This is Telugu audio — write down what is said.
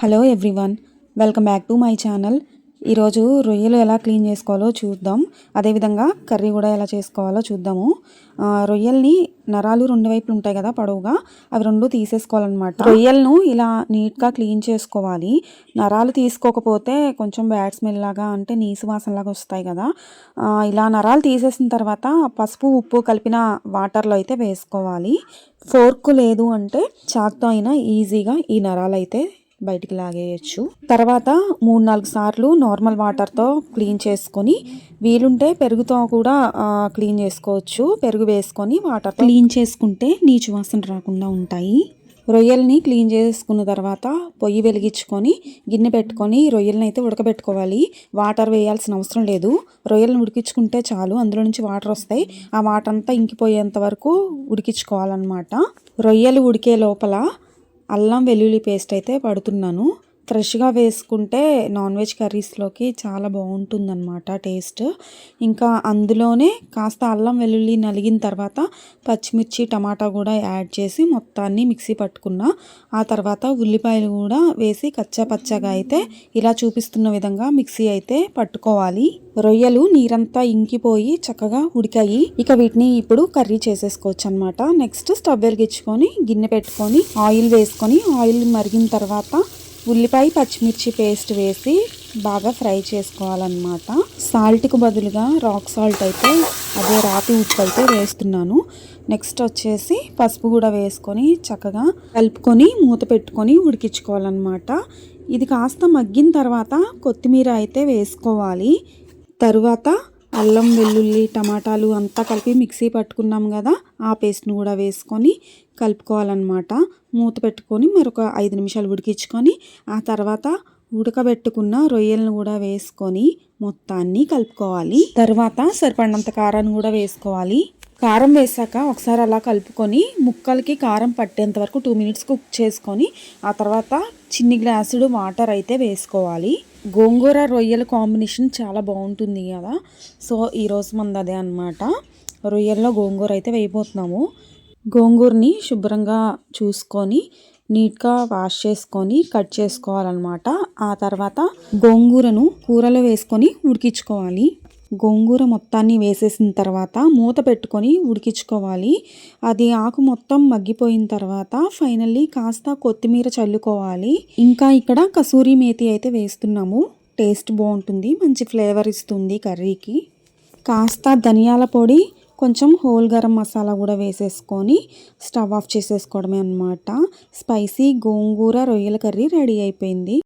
Hello everyone welcome back to my channel. ఈరోజు రొయ్యలు ఎలా క్లీన్ చేసుకోవాలో చూద్దాం. అదేవిధంగా కర్రీ కూడా ఎలా చేసుకోవాలో చూద్దాము. రొయ్యల్ని నరాలు రెండు వైపులు ఉంటాయి కదా పొడవుగా అవి రెండు తీసేసుకోవాలన్నమాట. రొయ్యలను ఇలా నీట్గా క్లీన్ చేసుకోవాలి. నరాలు తీసుకోకపోతే కొంచెం బ్యాడ్ స్మెల్ లాగా అంటే నీసు వాసనలాగా వస్తాయి కదా. ఇలా నరాలు తీసేసిన తర్వాత పసుపు ఉప్పు కలిపిన వాటర్లో అయితే వేసుకోవాలి. ఫోర్క్ లేదు అంటే చాక్తో అయినా ఈజీగా ఈ నరాలు అయితే బయటికి లాగేయచ్చు. తర్వాత మూడు నాలుగు సార్లు నార్మల్ వాటర్తో క్లీన్ చేసుకొని వీలుంటే పెరుగుతో కూడా క్లీన్ చేసుకోవచ్చు. పెరుగు వేసుకొని వాటర్ క్లీన్ చేసుకుంటే నీచు వాసన రాకుండా ఉంటాయి. రొయ్యల్ని క్లీన్ చేసుకున్న తర్వాత పొయ్యి వెలిగించుకొని గిన్నె పెట్టుకొని రొయ్యల్ని అయితే ఉడకబెట్టుకోవాలి. వాటర్ వేయాల్సిన అవసరం లేదు. రొయ్యలను ఉడికించుకుంటే చాలు. అందులో నుంచి వాటర్ వస్తాయి. ఆ వాటర్ అంతా ఇంకిపోయేంత వరకు ఉడికించుకోవాలన్నమాట. రొయ్యలు ఉడికే లోపల అల్లం వెల్లుల్లి పేస్ట్ అయితే పడుతున్నాను. ఫ్రెష్గా వేసుకుంటే నాన్ వెజ్ కర్రీస్లోకి చాలా బాగుంటుందన్నమాట టేస్ట్. ఇంకా అందులోనే కాస్త అల్లం వెల్లుల్లి నలిగిన తర్వాత పచ్చిమిర్చి టమాటా కూడా యాడ్ చేసి మొత్తాన్ని మిక్సీ పట్టుకున్న ఆ తర్వాత ఉల్లిపాయలు కూడా వేసి కచ్చా పచ్చగా అయితే ఇలా చూపిస్తున్న విధంగా మిక్సీ అయితే పట్టుకోవాలి. రొయ్యలు నీరంతా ఇంకిపోయి చక్కగా ఉడికాయి. ఇక వీటిని ఇప్పుడు కర్రీ చేసేసుకోవచ్చు అనమాట నెక్స్ట్ స్టవ్ వెలిగించుకొని గిన్నె పెట్టుకొని ఆయిల్ వేసుకొని ఆయిల్ మరిగిన తర్వాత ఉల్లిపాయ పచ్చిమిర్చి పేస్ట్ వేసి బాగా ఫ్రై చేసుకోవాలన్నమాట. సాల్ట్కి బదులుగా రాక్ సాల్ట్ అయితే అదే రాతి ఉప్పు అయితే వేస్తున్నాను. నెక్స్ట్ వచ్చేసి పసుపు కూడా వేసుకొని చక్కగా కలుపుకొని మూత పెట్టుకొని ఉడికించుకోవాలన్నమాట. ఇది కాస్త మగ్గిన తర్వాత కొత్తిమీర అయితే వేసుకోవాలి. తరువాత అల్లం వెల్లుల్లి టమాటాలు అంతా కలిపి మిక్సీ పట్టుకున్నాం కదా ఆ పేస్ట్ని కూడా వేసుకొని కలుపుకోవాలన్నమాట. మూత పెట్టుకొని మరొక ఐదు నిమిషాలు ఉడికించుకొని ఆ తర్వాత ఉడకబెట్టుకున్న రొయ్యలను కూడా వేసుకొని మొత్తాన్ని కలుపుకోవాలి. తర్వాత సరిపడినంత కారాన్ని కూడా వేసుకోవాలి. కారం వేసాక ఒకసారి అలా కలుపుకొని ముక్కలకి కారం పట్టేంత వరకు టూ మినిట్స్ కుక్ చేసుకొని ఆ తర్వాత చిన్ని గ్లాసుడు వాటర్ అయితే వేసుకోవాలి. గోంగూర రొయ్యల కాంబినేషన్ చాలా బాగుంటుంది కదా. సో ఈరోజు మంది అదే అనమాట రొయ్యల్లో గోంగూర అయితే వేయబోతున్నాము. గోంగూరని శుభ్రంగా చూసుకొని నీట్గా వాష్ చేసుకొని కట్ చేసుకోవాలన్నమాట. ఆ తర్వాత గోంగూరను కూరలో వేసుకొని ఉడికించుకోవాలి. గోంగూర మొత్తాన్ని వేసేసిన తర్వాత మూత పెట్టుకొని ఉడికించుకోవాలి. అది ఆకు మొత్తం మగ్గిపోయిన తర్వాత ఫైనల్లీ కాస్త కొత్తిమీర చల్లుకోవాలి. ఇంకా ఇక్కడ కసూరి మేతి అయితే వేస్తున్నాము. టేస్ట్ బాగుంటుంది. మంచి ఫ్లేవర్ ఇస్తుంది కర్రీకి. కాస్త ధనియాల పొడి కొంచెం హోల్ గరం మసాలా కూడా వేసేసుకొని స్టవ్ ఆఫ్ చేసేసుకోవడమే అనమాట స్పైసీ గోంగూర రొయ్యల కర్రీ రెడీ అయిపోయింది.